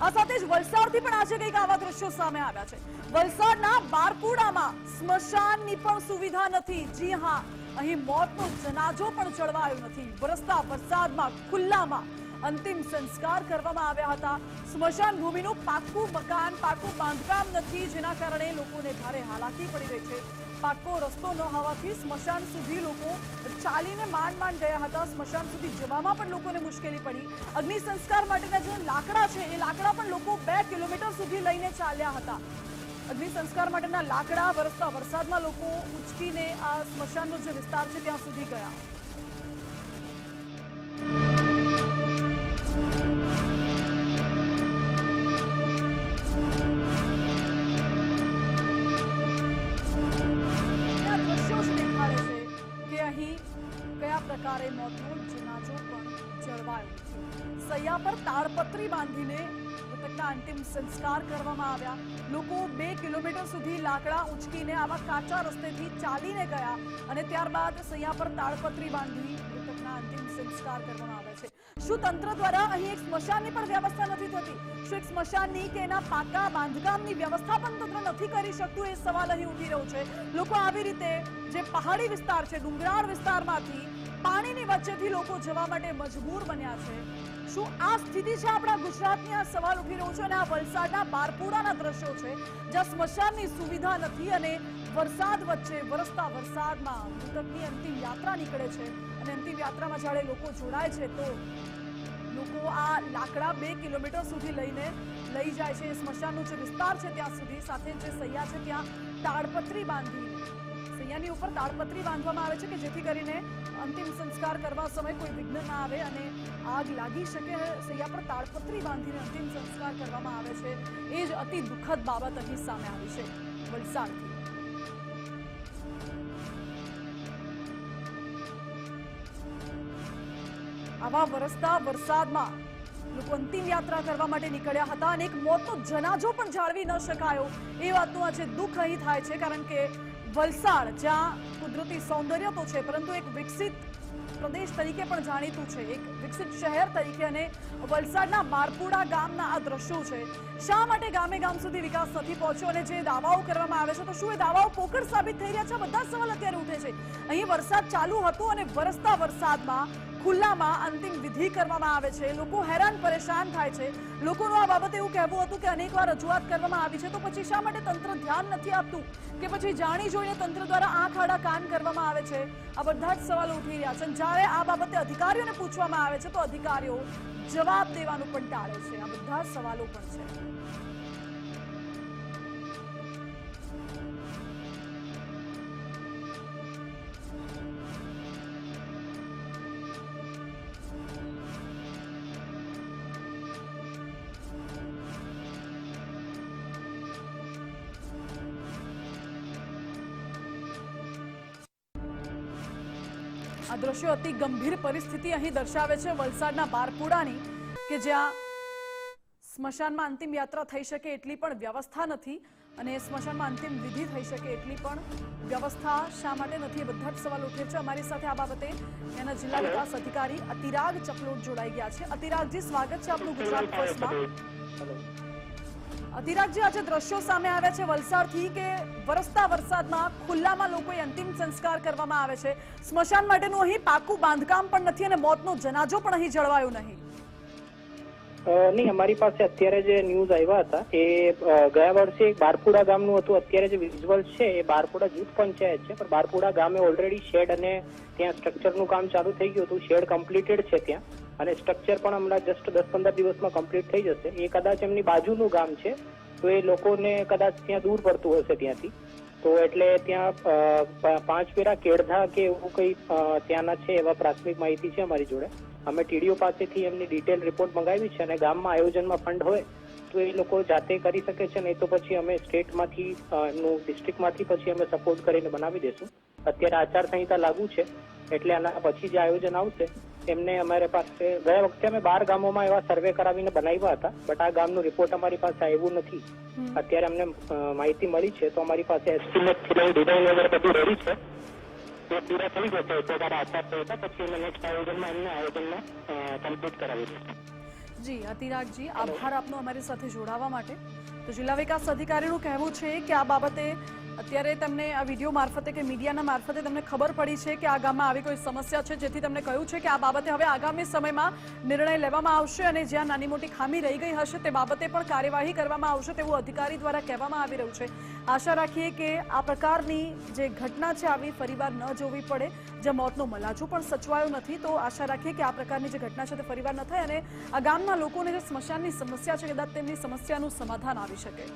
આ સાથે જ વલસાડથી પણ આજે કંઈક આવા દ્રશ્યો સામે આવ્યા છે. વલસાડના બારપુડામાં સ્મશાનની પણ સુવિધા નથી. જી હા, અહીં મોતનો જનાજો પણ ચડવાયો નથી. વરસતા વરસાદમાં, ખુલ્લામાં અંતિમ સંસ્કાર કરવામાં આવ્યા હતા. સ્મશાન ભૂમિનું પાકું મકાન પાકું બાંધકામ નથી, જેના કારણે લોકોને ભારે હાલાકી પડી રહી છે. પાક્કો રસ્તો ન હોવાથી સ્મશાન સુધી લોકો ચાલીને માંડ માંડ ગયા હતા. સ્મશાન સુધી જવામાં પણ લોકોને મુશ્કેલી પડી. અગ્નિ સંસ્કાર માટેના જે લાકડા છે, એ લાકડા પણ લોકો બે કિલોમીટર સુધી લઈને ચાલ્યા હતા. અગ્નિ સંસ્કાર માટેના લાકડા વરસતા વરસાદમાં લોકો ઉચકીને આ સ્મશાનનો જે વિસ્તાર છે, ત્યાં સુધી ગયા. પ્રકારે મોતનો જનાજો પણ જળવાયો સૈયા પર તાડપત્રી બાંધીને મૃતકના અંતિમ સંસ્કાર કરવામાં આવ્યા. લોકો બે કિલોમીટર સુધી લાકડા ઉંચકીને આવા કાચા રસ્તેથી ચાલીને ગયા અને ત્યારબાદ સૈયા પર તાડપત્રી બાંધી મૃતકના અંતિમ સંસ્કાર કરવામાં આવે છે. શું તંત્ર દ્વારા અહીં એક સ્મશાનની પણ વ્યવસ્થા નથી થતી? શું એક સ્મશાનની કે એના પાકા બાંધકામની વ્યવસ્થા પણ તંત્ર નથી કરી શકતું? એ સવાલ અહીં ઉઠી રહ્યો છે. લોકો આવી રીતે જે પહાડી વિસ્તાર છે, ડુંગરાળ વિસ્તારમાંથી પાણીની વચ્ચેથી લોકો જવા માટે મજબૂર બન્યા છે. શું આ સ્થિતિ છે આપણા ગુજરાતની? આ સવાલ ઉઠી રહ્યો છે અને આ વલસાડના બારપુરાના દ્રશ્યો છે. જ્યાં સ્મશાનની સુવિધા નથી અને વરસાદ વચ્ચે વરસતા વરસાદમાં મૃતકની અંતિમ યાત્રા નીકળે છે. અને અંતિમ યાત્રામાં જ્યારે લોકો જોડાય છે, તો લોકો આ લાકડા બે કિલોમીટર સુધી લઈને લઈ જાય છે. સ્મશાનનો જે વિસ્તાર છે, ત્યાં સુધી સાથે જે સૈયા છે, ત્યાં તાડપત્રી બાંધી, સૈયાની ઉપર તાડપત્રી બાંધવામાં આવે છે કે જેથી કરીને અંતિમ સંસ્કાર કરવા સમય કોઈ વિઘ્ન ના આવે અને આગ લાગી શકે, સૈયા પર તાડપત્રી બાંધીને અંતિમ સંસ્કાર કરવામાં આવે છે. એ જ અતિ દુઃખદ બાબત અહીં સામે આવી છે. વલસાડથી. આવા વરસતા વરસાદમાં લોકો અંતિમ યાત્રા કરવા માટે નીકળ્યા હતા અને એક મોતનો જનાજો પણ જાળવી ન શકાયો. એ વાતનું આજે દુઃખ અહીં થાય છે, કારણ કે વલસાડ, જ્યાં કુદરતી સૌંદર્ય તો છે, પરંતુ એક વિકસિત પ્રદેશ તરીકે પણ જાણીતું છે. એક વિકસિત શહેર તરીકે અને વલસાડના બારપુડા ગામના આ દ્રશ્યો છે. શા માટે ગામે ગામ સુધી વિકાસ નથી પહોંચ્યો અને જે દાવાઓ કરવામાં આવે છે, તો શું એ દાવાઓ પોકળ સાબિત થઈ રહ્યા છે? બધા સવાલ અત્યારે ઉઠે છે. અહીં વરસાદ ચાલુ હતો અને વરસતા વરસાદમાં ખુલ્લામાં અંતિમ વિધિ કરવામાં આવે છે. લોકો હેરાન પરેશાન થાય છે. લોકોનું આ બાબતે એવું કહેવું હતું કે અનેકવાર રજૂઆત કરવામાં આવી છે. તો પછી શા માટે તંત્ર ધ્યાન નથી આપતું? કે પછી જાણી જોઈને તંત્ર દ્વારા આંખ આડા કાન કરવામાં આવે છે? આ બધા જ સવાલો ઉઠી રહ્યા છે. જ્યારે આ બાબતે અધિકારીઓને પૂછવામાં આવે છે, તો અધિકારીઓ જવાબ દેવાનું પણ ટાળે છે. આ બધા જ સવાલો પણ છે. આ દ્રશ્યો અતિ ગંભીર પરિસ્થિતિ અહીં દર્શાવે છે વલસાડના બારપુડાની કે જ્યાં સ્મશાનમાં અંતિમ યાત્રા થઈ શકે એટલી પણ વ્યવસ્થા નથી અને સ્મશાનમાં અંતિમ વિધિ થઈ શકે એટલી પણ વ્યવસ્થા શા માટે નથી બધા જ સવાલ ઉઠે છે. અમારી સાથે આ બાબતે એના જિલ્લા વિકાસ અધિકારી અતિરાગ ચપલોટ જોડાઈ ગયા છે. અતિરાગજી સ્વાગત છે આપનું ગુજરાત ફર્સ્ટમાં. અધિરાજજી આજે દ્રશ્યો સામે આવ્યા છે. વલસાડથી કે વરસતા વરસાદમાં ખુલ્લામાં લોકોએ અંતિમ સંસ્કાર કરવામાં આવે છે. સ્મશાન માટેનું અહીં પાકું બાંધકામ પણ નથી અને મોતનો જનાજો પણ અહીં જળવાયો નહીં. નહીં, અમારી પાસે અત્યારે જે ન્યૂઝ આવ્યા હતા એ ગયા વર્ષે એક બારપુડા ગામનું હતું. અત્યારે જે વિઝ્યુઅલ છે એ બારપુડા જૂથ પંચાયત છે. પણ બારપુડા ગામે ઓલરેડી શેડ અને ત્યાં સ્ટ્રક્ચરનું કામ ચાલુ થઈ ગયું હતું. શેડ કમ્પ્લીટેડ છે ત્યાં. અને સ્ટ્રક્ચર પણ હમણાં જસ્ટ દસ પંદર દિવસમાં કમ્પ્લીટ થઈ જશે. એ કદાચ એમની બાજુનું ગામ છે, તો એ લોકોને કદાચ ત્યાં દૂર પડતું હશે ત્યાંથી. તો એટલે ત્યાં પાંચ પેરા કેળધા કે એવું કંઈ ત્યાંના છે એવા પ્રાથમિક માહિતી છે અમારી જોડે. અમે ટીડીઓ પાસેથી એમની ડિટેલ રિપોર્ટ મંગાવી છે અને ગામમાં આયોજનમાં ફંડ હોય, તો એ લોકો જાતે કરી શકે છે, નહીં તો પછી અમે સ્ટેટમાંથી એમનું ડિસ્ટ્રિક્ટમાંથી પછી અમે સપોર્ટ કરીને બનાવી દઈશું અત્યારે આચારસંહિતા લાગુ છે, એટલે આના પછી જે આયોજન આવશે એમને અમારે પાસે ગયા વખતે અમે બાર ગામોમાં એવા સર્વે કરાવીને બનાવ્યા હતા બટ આ ગામનું રિપોર્ટ અમારી પાસે આવ્યું નથી. અત્યારે અમને માહિતી મળી છે તો અમારી પાસે એસ્ટિમેટથી લઈ ડિઝાઇન વગેરે બધું રેડી છે. એ પૂરા થઈ જશે એક વાર આચારસંહિતા પછી અમે નેક્સ્ટ આયોજનમાં એમને આયોજનમાં કમ્પ્લીટ કરાવી દઈશું જી અતિરાગજી આભાર આપનો અમારી સાથે જોડાવા માટે. તો જિલ્લા વિકાસ અધિકારીનું કહેવું છે કે આ બાબતે અત્યારે તમને આ વીડિયો મારફતે કે મીડિયાના મારફતે તમને ખબર પડી છે કે આ ગામમાં આવી કોઈ સમસ્યા છે, જેથી તમને કહ્યું છે કે આ બાબતે હવે આગામી સમયમાં નિર્ણય લેવામાં આવશે અને જ્યાં નાની મોટી ખામી રહી ગઈ હશે તે બાબતે પણ કાર્યવાહી કરવામાં આવશે તેવું અધિકારી દ્વારા કહેવામાં આવી રહ્યું છે. આશા રાખીએ કે આ પ્રકારની જે ઘટના છે આવી ફરીવાર ન જોવી પડે જે મોતનો મલાજુ પણ સચવાયો નથી, તો આશા રાખીએ કે આ પ્રકારની જે ઘટના છે તે ફરીવાર ન થાય અને આ ગામના લોકોને જે સ્મશાનની સમસ્યા છે, કદાચ તેમની સમસ્યાનું સમાધાન આવી શકે.